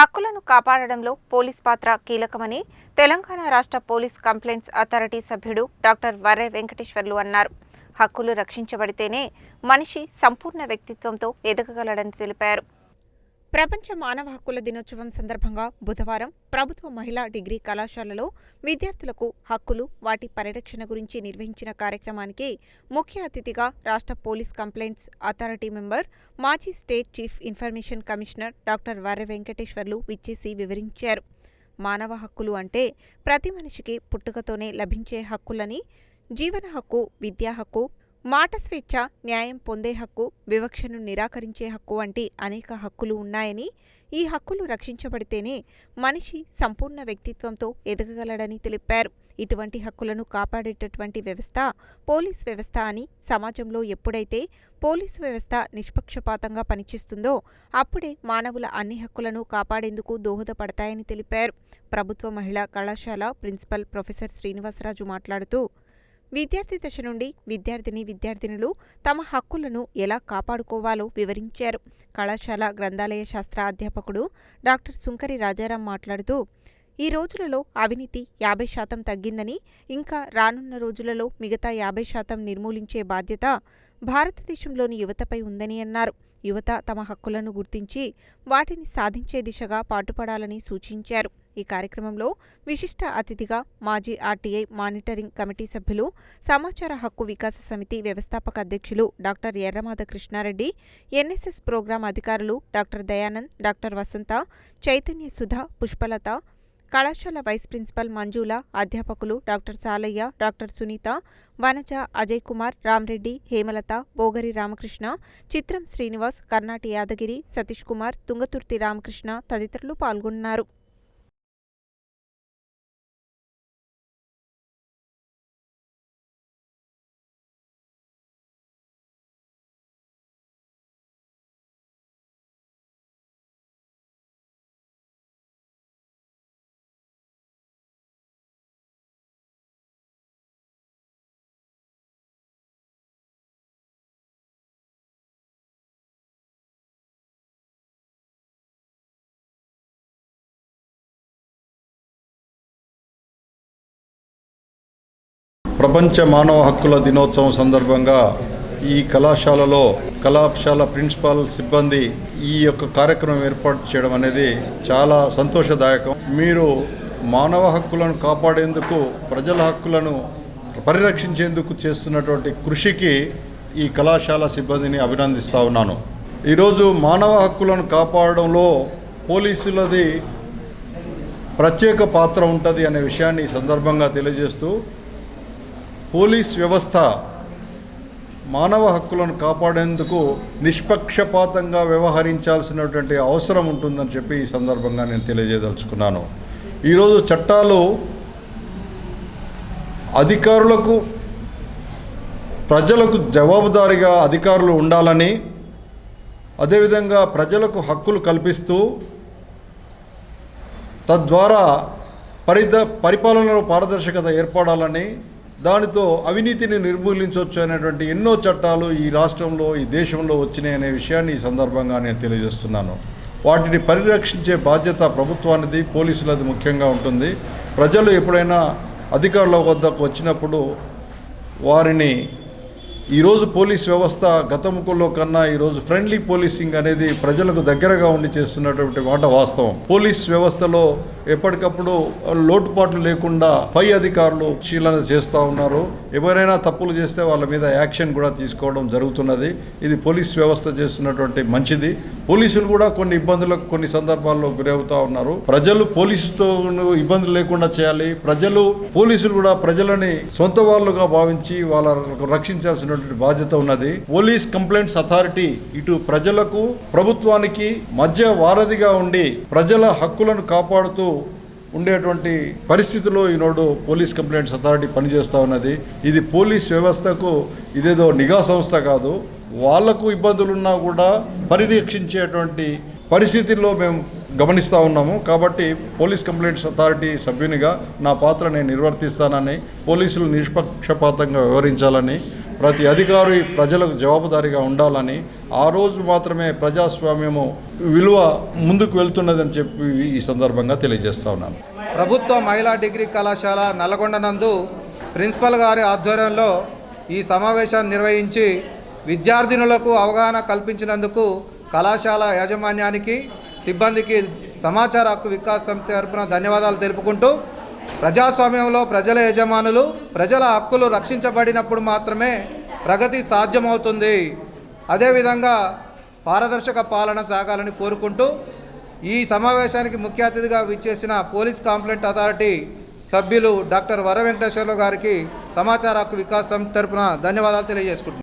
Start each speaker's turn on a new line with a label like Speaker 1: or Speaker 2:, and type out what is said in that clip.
Speaker 1: హక్కులను కాపాడడంలో పోలీస్ పాత్ర కీలకమని తెలంగాణ రాష్ట్ర పోలీస్ కంప్లైంట్స్ అథారిటీ సభ్యుడు డాక్టర్ వర్రె వెంకటేశ్వర్లు అన్నారు. హక్కులు రక్షించబడితేనే మనిషి సంపూర్ణ వ్యక్తిత్వంతో ఎదగగలడని తెలిపారు. ప్రపంచ మానవ హక్కుల దినోత్సవం సందర్భంగా బుధవారం ప్రభుత్వ మహిళా డిగ్రీ కళాశాలలో విద్యార్థులకు హక్కులు వాటి పరిరక్షణ గురించి నిర్వహించిన కార్యక్రమానికి ముఖ్య అతిథిగా రాష్ట్ర పోలీస్ కంప్లైంట్స్ అథారిటీ మెంబర్ మాజీ state chief information commissioner doctor Varre Venkateswarlu విచ్చేసి వివరించారు. మానవ హక్కులు అంటే ప్రతి మనిషికి పుట్టుకతోనే లభించే హక్కులని జీవన హక్కు విద్యా హక్కు మాట స్వేచ్ఛ న్యాయం పొందే హక్కు వివక్షను నిరాకరించే హక్కు వంటి అనేక హక్కులు ఉన్నాయని ఈ హక్కులు రక్షించబడితేనే మనిషి సంపూర్ణ వ్యక్తిత్వంతో ఎదగగలడని తెలిపారు. ఇటువంటి హక్కులను కాపాడేటటువంటి వ్యవస్థ పోలీస్ వ్యవస్థ అని సమాజంలో ఎప్పుడైతే పోలీసు వ్యవస్థ నిష్పక్షపాతంగా పనిచేస్తుందో అప్పుడే మానవుల అన్ని హక్కులను కాపాడేందుకు దోహదపడతాయని తెలిపారు. ప్రభుత్వ మహిళా కళాశాల ప్రిన్సిపల్ ప్రొఫెసర్ శ్రీనివాసరాజు మాట్లాడుతూ విద్యార్థి దశ నుండి విద్యార్థిని విద్యార్థినులు తమ హక్కులను ఎలా కాపాడుకోవాలో వివరించారు. కళాశాల గ్రంథాలయ శాస్త్ర అధ్యాపకుడు డాక్టర్ సుంకరి రాజారాం మాట్లాడుతూ ఈ రోజులలో అవినీతి యాభై శాతం తగ్గిందని ఇంకా రానున్న రోజులలో మిగతా యాభై శాతం నిర్మూలించే బాధ్యత భారతదేశంలోని యువతపై ఉందని అన్నారు. యువత తమ హక్కులను గుర్తించి వాటిని సాధించే దిశగా పాటుపడాలని సూచించారు. ఈ కార్యక్రమంలో విశిష్ట అతిథిగా మాజీ ఆర్టీఐ మానిటరింగ్ కమిటీ సభ్యులు సమాచార హక్కు వికాస సమితి వ్యవస్థాపక అధ్యక్షులు doctor Erramada Krishnareddy NSS programme అధికారులు డాక్టర్ దయానంద్ డాక్టర్ వసంత చైతన్య సుధ పుష్పలత కళాశాల వైస్ ప్రిన్సిపల్ మంజుల అధ్యాపకులు డాక్టర్ సాలయ్య డాక్టర్ సునీత వనజ అజయ్ కుమార్ రామ్రెడ్డి హేమలత బోగరి రామకృష్ణ చిత్రం శ్రీనివాస్ కర్ణాటి యాదగిరి సతీష్ కుమార్ తుంగతుర్తి రామకృష్ణ తదితరులు పాల్గొన్నారు.
Speaker 2: ప్రపంచ మానవ హక్కుల దినోత్సవం సందర్భంగా ఈ కళాశాలలో కళాశాల ప్రిన్సిపాల్ సిబ్బంది ఈ యొక్క కార్యక్రమం ఏర్పాటు చేయడం అనేది చాలా సంతోషదాయకం. మీరు మానవ హక్కులను కాపాడేందుకు ప్రజల హక్కులను పరిరక్షించేందుకు చేస్తున్నటువంటి కృషికి ఈ కళాశాల సిబ్బందిని అభినందిస్తూ ఉన్నాను. ఈరోజు మానవ హక్కులను కాపాడడంలో పోలీసులది ప్రత్యేక పాత్ర ఉంటుంది అనే విషయాన్ని ఈ సందర్భంగా తెలియజేస్తూ పోలీస్ వ్యవస్థ మానవ హక్కులను కాపాడేందుకు నిష్పక్షపాతంగా వ్యవహరించాల్సినటువంటి అవసరం ఉంటుందని చెప్పి ఈ సందర్భంగా నేను తెలియజేయదలుచుకున్నాను. ఈరోజు చట్టాలు అధికారులకు ప్రజలకు జవాబుదారీగా అధికారులు ఉండాలని అదేవిధంగా ప్రజలకు హక్కులు కల్పిస్తూ తద్వారా పరిద పరిపాలనలో పారదర్శకత ఏర్పడాలని దానితో అవినీతిని నిర్మూలించవచ్చు అనేటువంటి ఎన్నో చట్టాలు ఈ రాష్ట్రంలో ఈ దేశంలో వచ్చినాయి అనే విషయాన్ని ఈ సందర్భంగా నేను తెలియజేస్తున్నాను. వాటిని పరిరక్షించే బాధ్యత ప్రభుత్వానిది పోలీసులది ముఖ్యంగా ఉంటుంది. ప్రజలు ఎప్పుడైనా అధికారుల వద్దకు వచ్చినప్పుడు వారిని ఈరోజు పోలీస్ వ్యవస్థ గతంలో కన్నా ఈరోజు ఫ్రెండ్లీ పోలీసింగ్ అనేది ప్రజలకు దగ్గరగా ఉండి చేస్తున్నటువంటి మాట వాస్తవం. పోలీస్ వ్యవస్థలో ఎప్పటికప్పుడు లోటుపాట్లు లేకుండా పై అధికారులు పరిశీలన చేస్తూ ఉన్నారు. ఎవరైనా తప్పులు చేస్తే వాళ్ళ మీద యాక్షన్ కూడా తీసుకోవడం జరుగుతున్నది. ఇది పోలీస్ వ్యవస్థ చేస్తున్నటువంటి మంచిది. పోలీసులు కూడా కొన్ని ఇబ్బందులకు కొన్ని సందర్భాల్లో గురవుతా ఉన్నారు. ప్రజలు పోలీసుతో ఇబ్బందులు లేకుండా చేయాలి. ప్రజలు పోలీసులు కూడా ప్రజలని సొంత వాళ్ళుగా భావించి వాళ్ళ రక్షించాల్సినటువంటి బాధ్యత ఉన్నది. పోలీస్ కంప్లైంట్స్ అథారిటీ ఇటు ప్రజలకు ప్రభుత్వానికి మధ్య వారధిగా ఉండి ప్రజల హక్కులను కాపాడుతూ ఉండేటువంటి పరిస్థితిలో ఈనాడు పోలీస్ కంప్లైంట్స్ అథారిటీ పనిచేస్తూ ఉన్నది. ఇది పోలీస్ వ్యవస్థకు ఇదేదో నిఘా సంస్థ కాదు. వాళ్ళకు ఇబ్బందులున్నా కూడా పరిరక్షించేటువంటి పరిస్థితుల్లో మేము గమనిస్తూ ఉన్నాము. కాబట్టి పోలీస్ కంప్లైంట్స్ అథారిటీ సభ్యునిగా నా పాత్ర నేను నిర్వర్తిస్తానని పోలీసులు నిష్పక్షపాతంగా వ్యవహరించాలని ప్రతి అధికారి ప్రజలకు జవాబుదారీగా ఉండాలని ఆ రోజు మాత్రమే ప్రజాస్వామ్యము విలువ ముందుకు వెళ్తున్నదని చెప్పి ఈ సందర్భంగా తెలియజేస్తా ఉన్నాను.
Speaker 3: ప్రభుత్వ మహిళా డిగ్రీ కళాశాల నల్లగొండ నందు ప్రిన్సిపల్ గారి ఆధ్వర్యంలో ఈ సమావేశాన్ని నిర్వహించి విద్యార్థినులకు అవగాహన కల్పించినందుకు కళాశాల యాజమాన్యానికి సిబ్బందికి సమాచార హక్కు వికాస్ సమితి తరపున ధన్యవాదాలు తెలుపుకుంటూ ప్రజాస్వామ్యంలో ప్రజల యజమానులు ప్రజల హక్కులు రక్షించబడినప్పుడు మాత్రమే ప్రగతి సాధ్యమవుతుంది. అదేవిధంగా పారదర్శక పాలన సాగాలని కోరుకుంటూ ఈ సమావేశానికి ముఖ్య అతిథిగా విచ్చేసిన పోలీస్ కాంప్లైంట్ అథారిటీ సభ్యులు డాక్టర్ వర వెంకటేశ్వర్లు గారికి సమాచార హక్కు వికాసం తరపున ధన్యవాదాలు తెలియజేసుకుంటున్నాను.